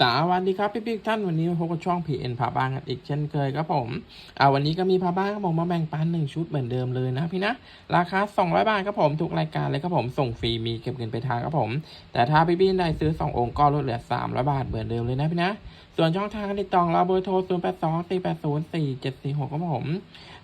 สวัสดีครับพี่พี่ๆท่านวันนี้พบกับช่อง PN พาบ้านกันอีกเช่นเคยครับผมอ่าวันนี้ก็มีพาบ้านครับผมมาแบ่งปันหนึ่งชุดเหมือนเดิมเลยนะพี่นะราคา 200 บาทครับผมทุกรายการเลยครับผมส่งฟรีมีเก็บเงินไปทางครับผม แต่ถ้าพี่พี่ๆได้ซื้อ 2 องค์ก็ลดเหลือ 300 บาทเหมือนเดิมเลยนะพี่นะส่วนช่องทางการติดต่อเราเบอร์โทร 0 8 2 4 8 0 4 7 4 6ครับผม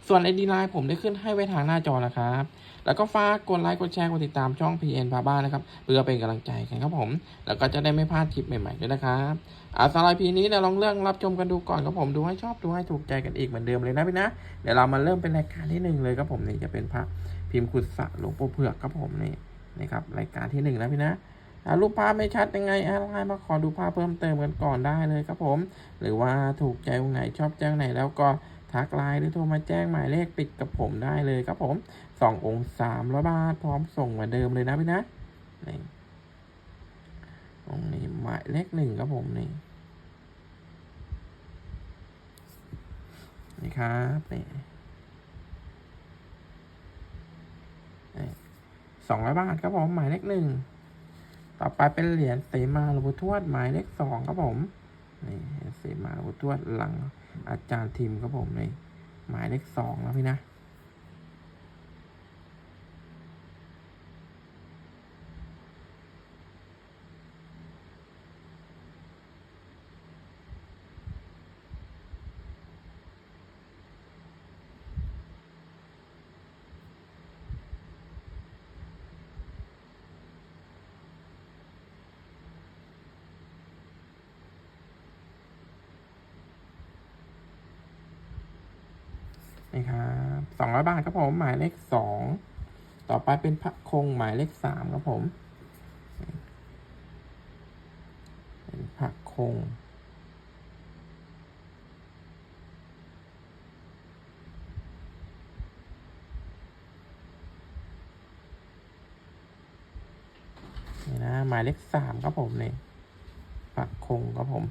ส่วนไอดีไลน์ผมได้ขึ้นให้ไว้ทางหน้าจอนะครับ แล้วก็ฝากกดไลค์กดแชร์กดติดตามช่อง PN พาบ้านนะครับ เพื่อเป็นกำลังใจกันครับผม แล้วก็จะได้ไม่พลาดคลิปใหม่ๆด้วยนะครับอ่าสำหรับพีนี้เดี๋ยวลองเรื่องรับชมกันดูก่อนครับผมดูให้ชอบดูให้ถูกใจกันอีกเหมือนเดิมเลยนะพี่นะเดี๋ยวเรามาเริ่มเป็นรายการที่หนึ่งเลยครับผมนี่จะเป็นพระพิมพ์ขุดสระหลวงปู่เผือกครับผมนี่นี่ครับรายการที่หนึ่งนะพี่นะรูปภาพไม่ชัดยังไงอะไรมาขอดูภาพเพิ่มเติมกันก่อนได้เลยครับผม หรือว่าถูกใจตรงไหนชอบแจ้งไหนแล้วก็ทักไลน์หรือโทรมาแจ้งหมายเลขปิดกับผมได้เลยครับผม สององค์สามร้อยบาท พร้อมส่งเหมือนเดิมเลยนะพี่นะนี่ตรงนี้หมายเลขหนึ่งครับผมนี่นี่ครับนี่สองร้อยบาทครับผมหมายเลขหนึ่งต่อไปเป็นเหรียญเสมาหลวงปู่ทวดหมายเลขสองครับผมนี่เสมาหลวงปู่ทวดหลังอาจารย์ทิมครับผมนี่หมายเลขสองแล้วพี่นะ ครับสองร้อยบาทครับผม หมายเลขสองต่อไปเป็นพระคงหมายเลขสามครับผมเป็นพระคงนี่นะหมายเลขสามครับผมนี่พระคงครับผม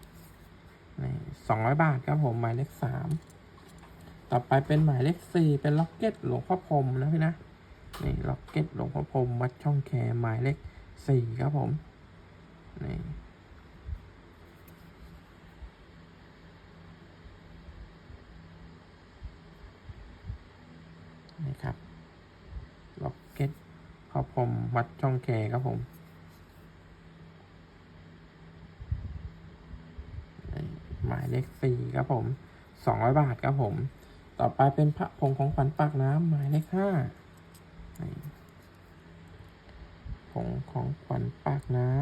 นี่สองร้อยบาทครับผมหมายเลขสาม ต่อไปเป็นหมายเลขสี่เป็นล็อกเก็ตหลวงพ่อพรมนะพี่นะนี่ล็อกเก็ตหลวงพ่อพรมวัดช่องแคหมายเลขสี่ครับผมนี่นี่ครับล็อกเก็ตพ่อพรมวัดช่องแคครับผมนี่หมายเลขสี่ครับผมสองร้อยบาทครับผม ต่อไปเป็นพระผงของขวัญปากน้ำหมายเลขห้าผงของขวัญปากน้ำ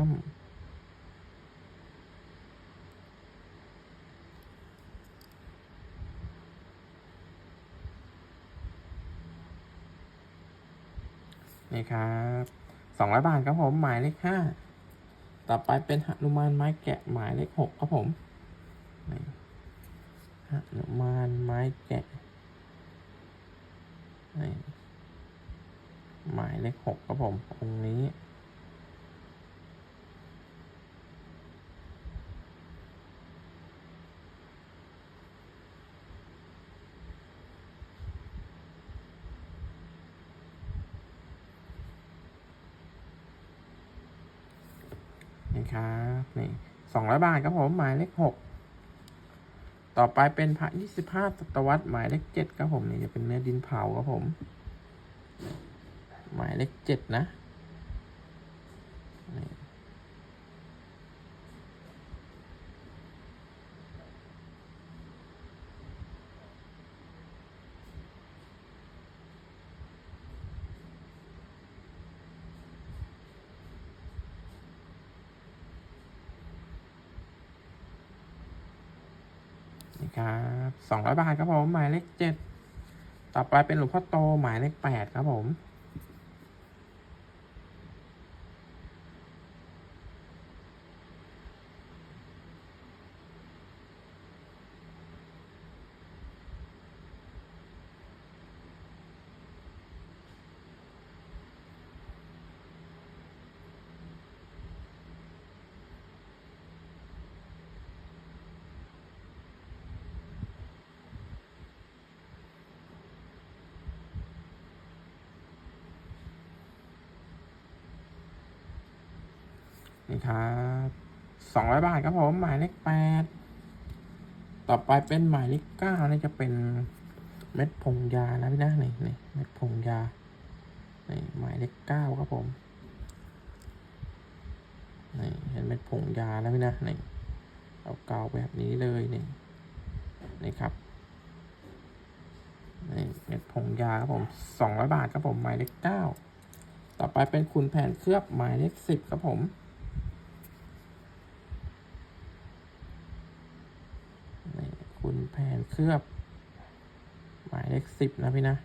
นี่ครับสองร้อยบาทครับผมหมายเลขห้าต่อไปเป็นหนุมานไม้แกะหมายเลขหกครับผมหนุมานไม้แกะ นี่หมายเลขหกครับผมองค์นี้นี่ครับนี่สองร้อยบาทครับผมหมายเลขหก ต่อไปเป็นพระยี่สิบห้าศตวรรษหมายเลขเจ็ดครับผมนี่จะเป็นเนื้อดินเผาครับผม หมายเลขเจ็ดนะ ครับสองร้อยบาทครับผม หมายเลขเจ็ดต่อไปเป็นหลวงพ่อโตหมายเลขแปดครับผม นี่ครับสองร้อยบาทครับผม หมายเลขแปดต่อไปเป็นหมายเลขเก้านี่จะเป็นเม็ดผงยานะพี่นะนี่นี่เม็ดผงยานี่หมายเลขเก้าครับผมนี่เห็นเม็ดผงยาแล้วพี่นะนี่เอาเกาแบบนี้เลยนี่นี่ครับนี่เม็ดผงยาครับผมสองร้อยบาทครับผมหมายเลขเก้าต่อไปเป็นคุณแผนเคลือบหมายเลขสิบครับผม นี่ คุณแผนเคลือบ หมายเลขสิบนะพี่นะ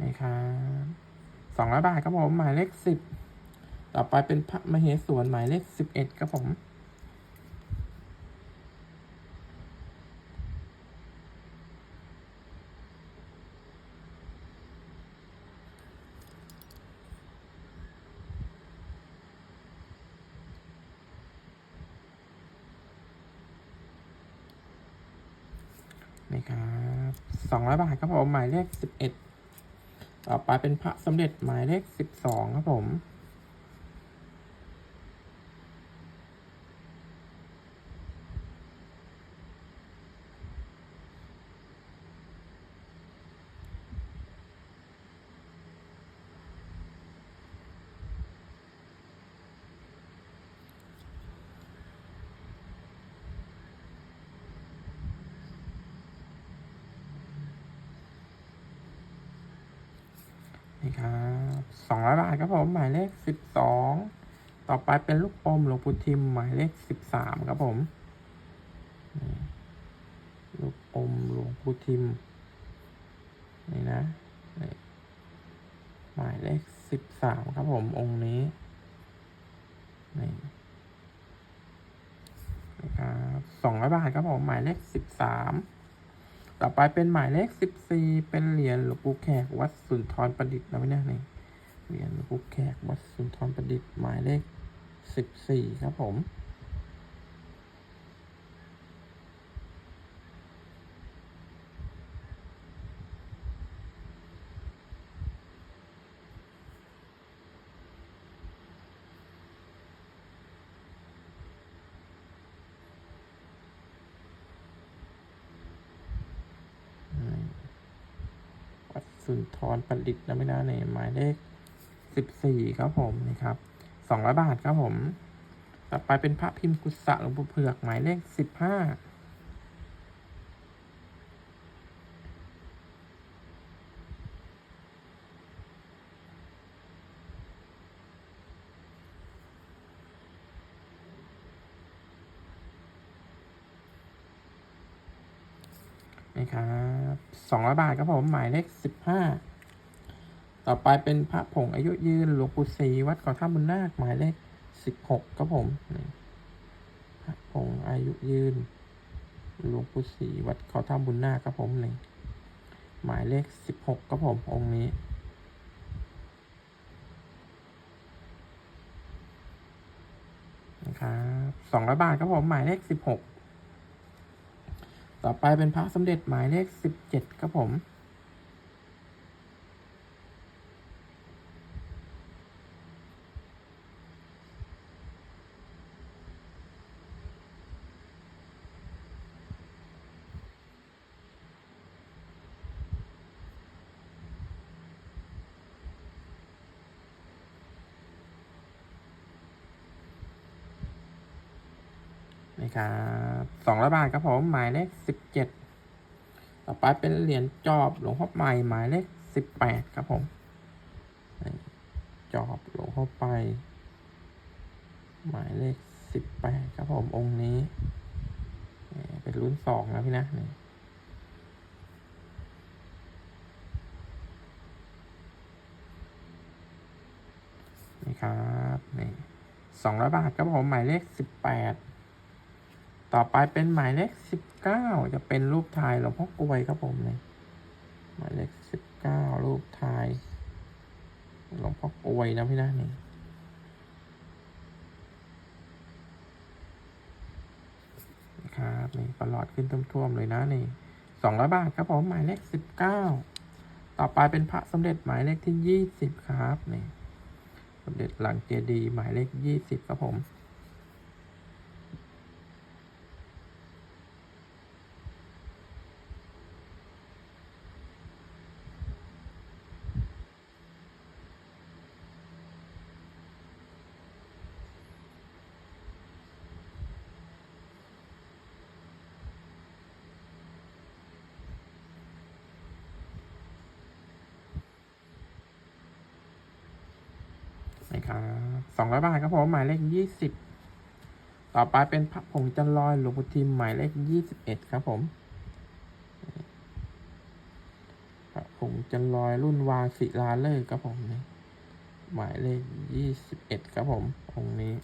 นี่ครับสองร้อยบาทครับผม หมายเลขสิบต่อไปเป็นพระมเหสวนหมายเลขสิบเอ็ดครับผม นี่ครับส องร้อยบาทครับผมหมายเลขสิบเอ็ดต่อไปเป็นพระสมเด็จหมายเลขสิบสองครับผม นี่ครับสองร้อยบาทครับผม หมายเลขสิบสอง ต่อไปเป็นลูกอมหลวงปู่ทิม หมายเลขสิบสามครับผม ลูกอมหลวงปู่ทิม นี่นะ หมายเลขสิบสามครับผม องค์นี้ นี่นะครับสองร้อยบาทครับผม หมายเลขสิบสาม ต่อไปเป็นหมายเลขสิบสี่เป็นเหรียญหลวงปู่แขกวัดสุนทรประดิษฐ์นะพี่นะนี่เหรียญหลวงปู่แขกวัดสุนทรประดิษฐ์หมายเลขสิบสี่ครับผม สุนทรประดิษฐ์นะไม่น่าเนหมายเลขสิบสี่ครับผมนะครับสองร้อยบาทครับผม ต่อไปเป็นพระพิมพ์กุศะหลวงปู่เผือกหมายเลขสิบห้านี่ครับ สองร้อยบาทครับผมหมายเลขสิบห้าต่อไปเป็นพระผงอายุยืนหลวงปู่ศรีวัดเก่อท่าบุญนาคหมายเลขสิบหกครับผมพระผงอายุยืนหลวงปู่ศรีวัดเก่อท่าบุญนาคครับผมนี่หมายเลขสิบหกครับผมองค์นี้นะครับสองร้อยบาทครับผมหมายเลขสิบหก ต่อไปเป็นพระสมเด็จหมายเลขสิบเจ็ดครับผม นี่ครับสองร้อยบาทครับผมหมายเลขสิบเจ็ดต่อไปเป็นเหรียญจอบหลวงพ่อใหม่หมายเลขสิบแปดครับผมจอบหลวงพ่อไป หมายเลขสิบแปดครับผมองค์นี้ เป็นรุ่นสองนะพี่นะนี่นี่ครับนี่สองร้อยบาทครับผมหมายเลขสิบแปด ต่อไปเป็นหมายเลขสิบเก้าจะเป็นรูปถ่ายหลวงพ่อกลวยครับผมเลยหมายเลขสิบเก้ารูปถ่ายหลวงพ่อกลวยนะพี่นะนี่ครับนี่ตลอดขึ้นท่วมๆเลยนะนี่สองร้อยบาทครับผมหมายเลขสิบเก้าต่อไปเป็นพระสมเด็จหมายเลขที่ยี่สิบครับนี่สมเด็จหลังเจดีหมายเลขยี่สิบครับผม ครับสองร้อยบาทครับผม หมายเลขยี่สิบต่อไปเป็นพระผงจันลอยหลวงปู่ทิมหมายเลขยี่สิบเอ็ดครับผมพระผงจันลอยรุ่นวาศิลาเลิกครับผมนี่หมายเลขยี่สิบเอ็ดครับผมองค์นี้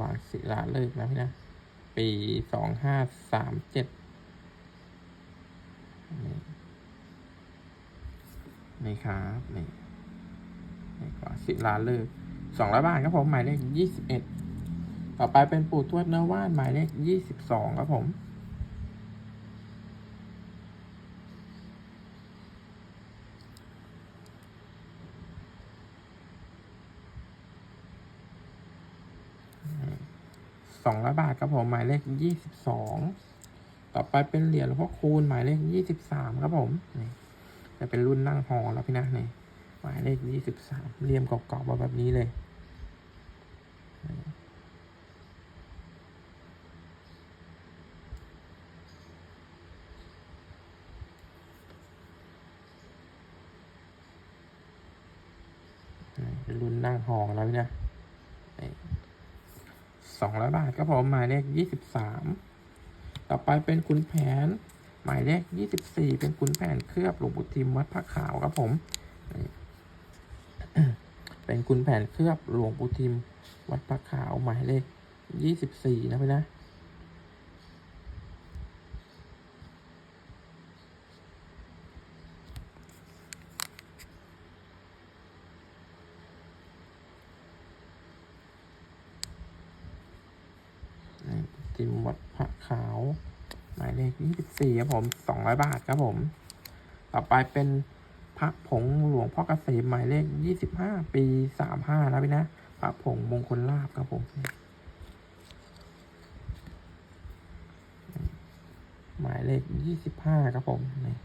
วาศิลาเลิกนะพี่นะปีสองห้าสามเจ็ดนี่ครับนี่ ศิลาเลิกสองร้อยบาทครับผมหมายเลขยี่สิบเอ็ดต่อไปเป็นปู่ทวดเนื้อว่านหมายเลขยี่สิบสองครับผมสองร้อยบาทครับผมหมายเลขยี่สิบสองต่อไปเป็นเหรียญหลวงพ่อคูณหมายเลขยี่สิบสามครับผมนี่จะเป็นรุ่นนั่งหอแล้วพี่นะนี่ หมายเลขยี่สิบสามเรียมเก่าๆมาแบบนี้เลย รุ่นนั่งหอแล้วพี่นะสองร้อยบาทครับผมหมายเลขยี่สิบสามต่อไปเป็นขุนแผน หมายเลขยี่สิบสี่เป็นขุนแผนเคลือบหลวงปู่ทิมวัดพระขาวครับผมนี่ เป็นคุณแผนเคลือบหลวงปู่ทิม วัดพระขาวหมายเลขยี่สิบสี่นะพี่นะจิมวัดพระขาว หมายเลขยี่สิบสี่ครับผมสองร้อยบาทครับผม ต่อไปเป็น พระผงหลวงพ่อเกษมหมายเลขยี่สิบห้าปีสามห้านะพี่นะพระผงมงคลลาบครับผมหมายเลขยี่สิบห้าครับผมนี่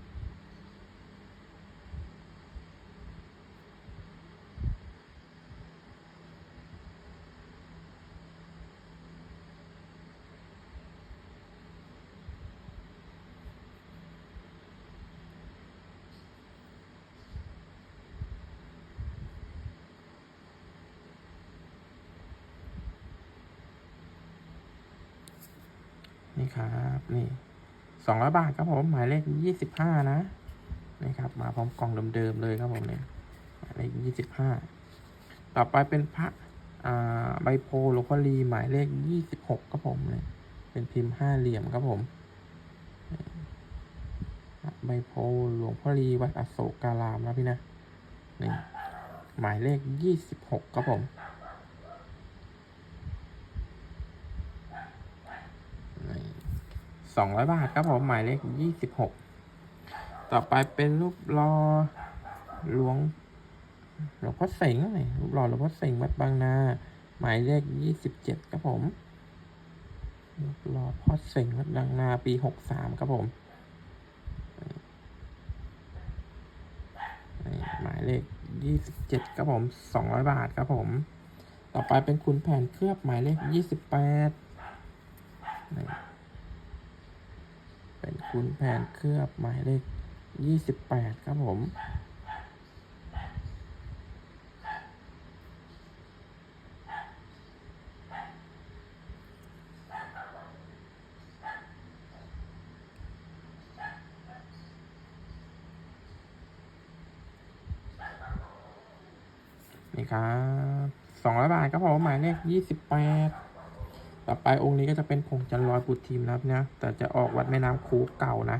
นี่ครับนี่สองร้อยบาทครับผมหมายเลขยี่สิบห้านะนี่ครับมาพร้อมกล่องเดิมๆเลยครับผมเนี่ยหมายเลขยี่สิบห้าต่อไปเป็นพระอ่าใบโพหลวงพ่อลีหมายเลขยี่สิบหกครับผมเนี่ยเป็นพิมพ์ห้าเหลี่ยมครับผมใบโพหลวงพ่อลีวัดอโศการามนะพี่นะนี่หมายเลขยี่สิบหกครับผม 200 บาทครับผมหมายเลข 26 ต่อไปเป็นรูปรอหลวงหลวงพ่อเสงอะไรรูปรอหลวงพ่อเสงวัดบางนา หมายเลข 27 ครับผมรูปรอพ่อเสงวัดบางนาปี 63 ครับผมหมายเลข 27 ครับผม 200 บาทครับผม ต่อไปเป็นคุณแผ่นเคลือบหมายเลข 28 เป็นคุนแผนเคลือบหมายเลขยี่สิบแปดครับผม นี่ครับสองร้อยบาทครับผมหมายเลขยี่สิบแปด ต่อไปองค์นี้ก็จะเป็นผงจันลอยปุตทีมนะครับนะแต่จะออกวัดแม่น้ำคูเก่านะ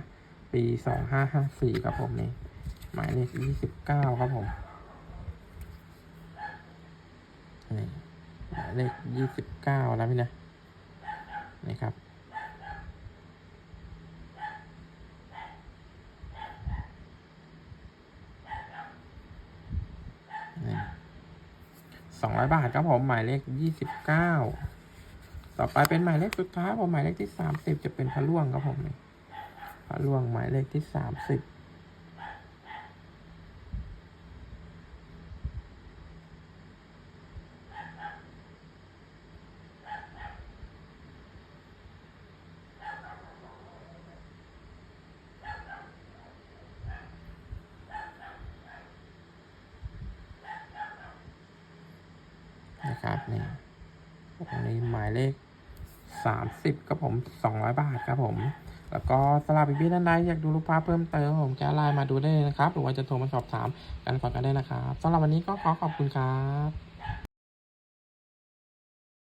ปีสองห้าห้าสี่ครับผมนี่หมายเลขยี่สิบเก้าครับผมนี่หมายเลขยี่สิบเก้านะพี่นะนะครับสองร้อยบาทครับผมหมายเลขยี่สิบเก้า ต่อไปเป็นหมายเลขสุดท้ายผมหมายเลขที่สามสิบจะเป็นพระล่วงครับผมนี่พระล่วงหมายเลขที่สามสิบนะครับนี่ตรงนี้หมายเลข สามสิบครับผมสองร้อยบาทครับผม แล้วก็สลับอีกพี่ท่านใดอยากดูรูปภาพเพิ่มเติมผมจะไลน์มาดูได้เลยนะครับ หรือว่าจะโทรมาสอบถามกันก่อนกันได้นะครับสำหรับวันนี้ก็ขอขอบคุณครับ